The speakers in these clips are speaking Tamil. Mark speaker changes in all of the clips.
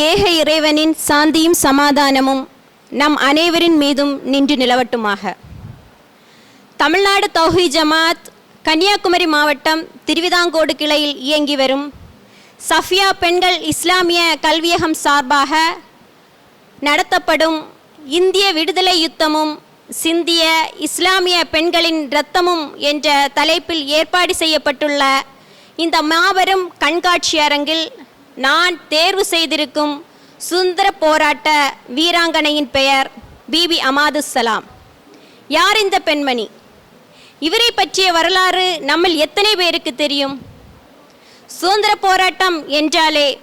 Speaker 1: ஏக இறைவனின் சாந்தியும் சமாதானமும் நம் அனைவரின் மீதும் நின்று நிலவட்டுமாக. தமிழ்நாடு தௌஹி ஜமாத் கன்னியாகுமரி மாவட்டம் திருவிதாங்கோடு கிளையில் இயங்கி வரும் சஃபியா பெண்கள் இஸ்லாமிய கல்வியகம் சார்பாக நடத்தப்படும் இந்திய விடுதலை யுத்தமும் சிந்திய இஸ்லாமிய பெண்களின் இரத்தமும் என்ற தலைப்பில் ஏற்பாடு செய்யப்பட்டுள்ள இந்த மாபெரும் கண்காட்சி அரங்கில் நான் தேர்வு செய்திருக்கும் சுதந்திர போராட்ட வீராங்கனையின் பெயர் பிபி அமாதுசலாம். யார் இந்த பெண்மணி? இவரை பற்றிய வரலாறு நம்மில் எத்தனை பேருக்கு தெரியும்? சுதந்திர போராட்டம் என்றாலே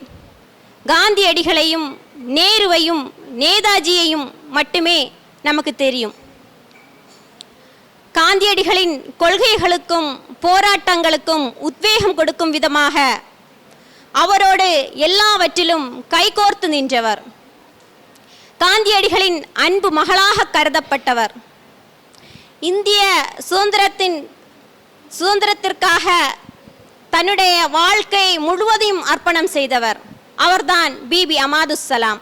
Speaker 1: காந்தியடிகளையும் நேருவையும் நேதாஜியையும் மட்டுமே நமக்கு தெரியும். காந்தியடிகளின் கொள்கைகளுக்கும் போராட்டங்களுக்கும் உத்வேகம் கொடுக்கும் விதமாக அவரோடு எல்லாவற்றிலும் கைகோர்த்து நின்றவர். காந்தியடிகளின் அன்பு மகளாக கருதப்பட்டவர். இந்திய சுதந்திரத்தின் சுதந்திரத்திற்காக தன்னுடைய வாழ்க்கை முழுவதையும் அர்ப்பணம் செய்தவர். அவர்தான் பிபி அமாதுசலாம்.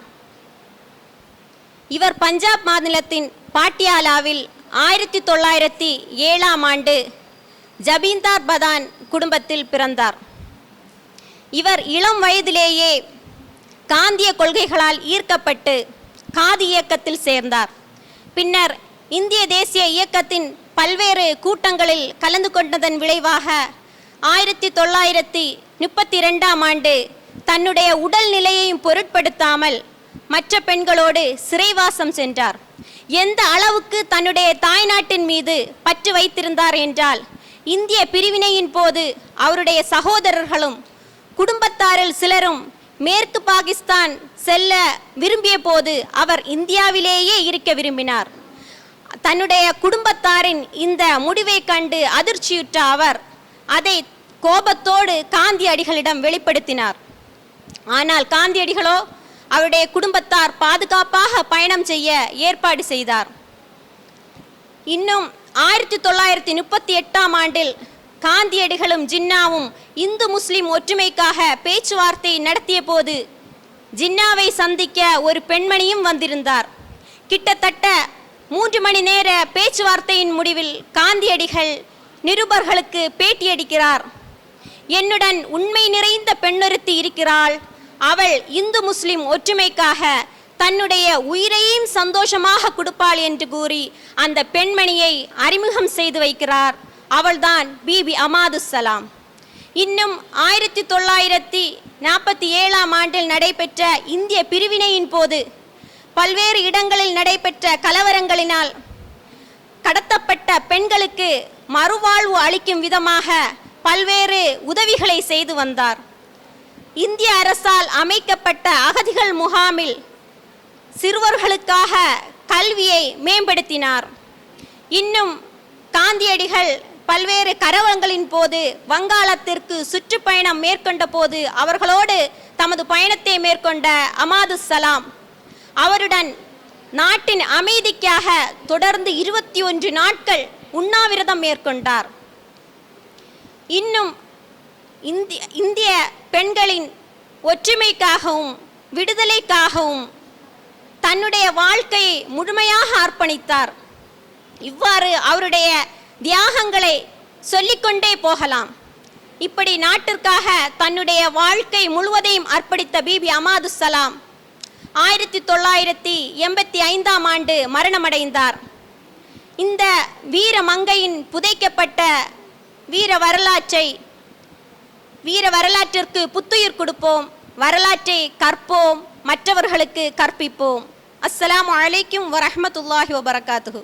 Speaker 1: இவர் பஞ்சாப் மாநிலத்தின் பாட்டியாலாவில் ஆயிரத்தி தொள்ளாயிரத்தி ஏழாம் ஆண்டு ஜபீந்தார் பதான் குடும்பத்தில் பிறந்தார். இவர் இளம் வயதிலேயே காந்திய கொள்கைகளால் ஈர்க்கப்பட்டு காதி இயக்கத்தில் சேர்ந்தார். பின்னர் இந்திய தேசிய இயக்கத்தின் பல்வேறு கூட்டங்களில் கலந்து கொண்டதன் விளைவாக ஆயிரத்தி தொள்ளாயிரத்தி முப்பத்தி ரெண்டாம் ஆண்டு தன்னுடைய உடல் நிலையையும் பொருட்படுத்தாமல் மற்ற பெண்களோடு சிறைவாசம் சென்றார். எந்த அளவுக்கு தன்னுடைய தாய்நாட்டின் மீது பற்று வைத்திருந்தார் என்றால் இந்திய பிரிவினையின் போது அவருடைய சகோதரர்களும் குடும்பத்தாரில் சிலரும் மேற்கு பாகிஸ்தான் செல்ல விரும்பிய போது அவர் இந்தியாவிலேயே இருக்க விரும்பினார். தன்னுடைய குடும்பத்தாரின் இந்த முடிவை கண்டு அதிர்ச்சியுற்ற அவர் அதை கோபத்தோடு காந்தியடிகளிடம் வெளிப்படுத்தினார். ஆனால் காந்தியடிகளோ அவருடைய குடும்பத்தார் பாதுகாப்பாக பயணம் செய்ய ஏற்பாடு செய்தார். இன்னும் ஆயிரத்தி தொள்ளாயிரத்தி முப்பத்தி எட்டாம் ஆண்டில் காந்தியடிகளும் ஜின்னாவும் இந்து முஸ்லிம் ஒற்றுமைக்காக பேச்சுவார்த்தை நடத்திய போது ஜின்னாவை சந்திக்க ஒரு பெண்மணியும் வந்திருந்தார். கிட்டத்தட்ட மூன்று மணி நேர பேச்சுவார்த்தையின் முடிவில் காந்தியடிகள் நிருபர்களுக்கு பேட்டியடிக்கிறார். என்னுடன் உண்மை நிறைந்த பெண்ணொருத்தி இருக்கிறாள். அவள் இந்து முஸ்லிம் ஒற்றுமைக்காக தன்னுடைய உயிரையும் சந்தோஷமாக கொடுப்பாள் என்று கூறி அந்த பெண்மணியை அறிமுகம் செய்து வைக்கிறார். அவள்தான் பிபி அமாதுசலாம். இன்னும் ஆயிரத்தி தொள்ளாயிரத்தி நாற்பத்தி ஏழாம் ஆண்டில் நடைபெற்ற இந்திய பிரிவினையின் போது பல்வேறு இடங்களில் நடைபெற்ற கலவரங்களினால் கடத்தப்பட்ட பெண்களுக்கு மறுவாழ்வு அளிக்கும் விதமாக பல்வேறு உதவிகளை செய்து வந்தார். இந்திய அரசால் அமைக்கப்பட்ட அகதிகள் முகாமில் சிறுவர்களுக்காக கல்வியை மேம்படுத்தினார். இன்னும் காந்தியடிகள் பல்வேறு கரவங்களின் போது வங்காளத்திற்கு சுற்றுப்பயணம் மேற்கொண்ட போது அவர்களோடு தமது பயணத்தை மேற்கொண்ட அமாது சலாம் அவருடன் நாட்டின் அமைதிக்காக தொடர்ந்து இருபத்தி ஒன்று நாட்கள் உண்ணாவிரதம் மேற்கொண்டார். இன்னும் இந்திய இந்திய பெண்களின் ஒற்றுமைக்காகவும் விடுதலைக்காகவும் தன்னுடைய வாழ்க்கையை முழுமையாக அர்ப்பணித்தார். இவ்வாறு அவருடைய தியாகங்களை சொல்லிக்கொண்டே போகலாம். இப்படி நாட்டிற்காக தன்னுடைய வாழ்க்கை முழுவதையும் அர்ப்பணித்த பிபி அமாது சலாம் ஆயிரத்தி தொள்ளாயிரத்தி எண்பத்தி ஐந்தாம் ஆண்டு மரணமடைந்தார். இந்த வீர மங்கையின் புதைக்கப்பட்ட வீர வரலாற்றை வீர வரலாற்றிற்கு புத்துயிர் கொடுப்போம் வரலாற்றை கற்போம் மற்றவர்களுக்கு கற்பிப்போம். அஸ்ஸலாமு அலைக்கும் வரமத்துல்லாஹி வபரகாத்து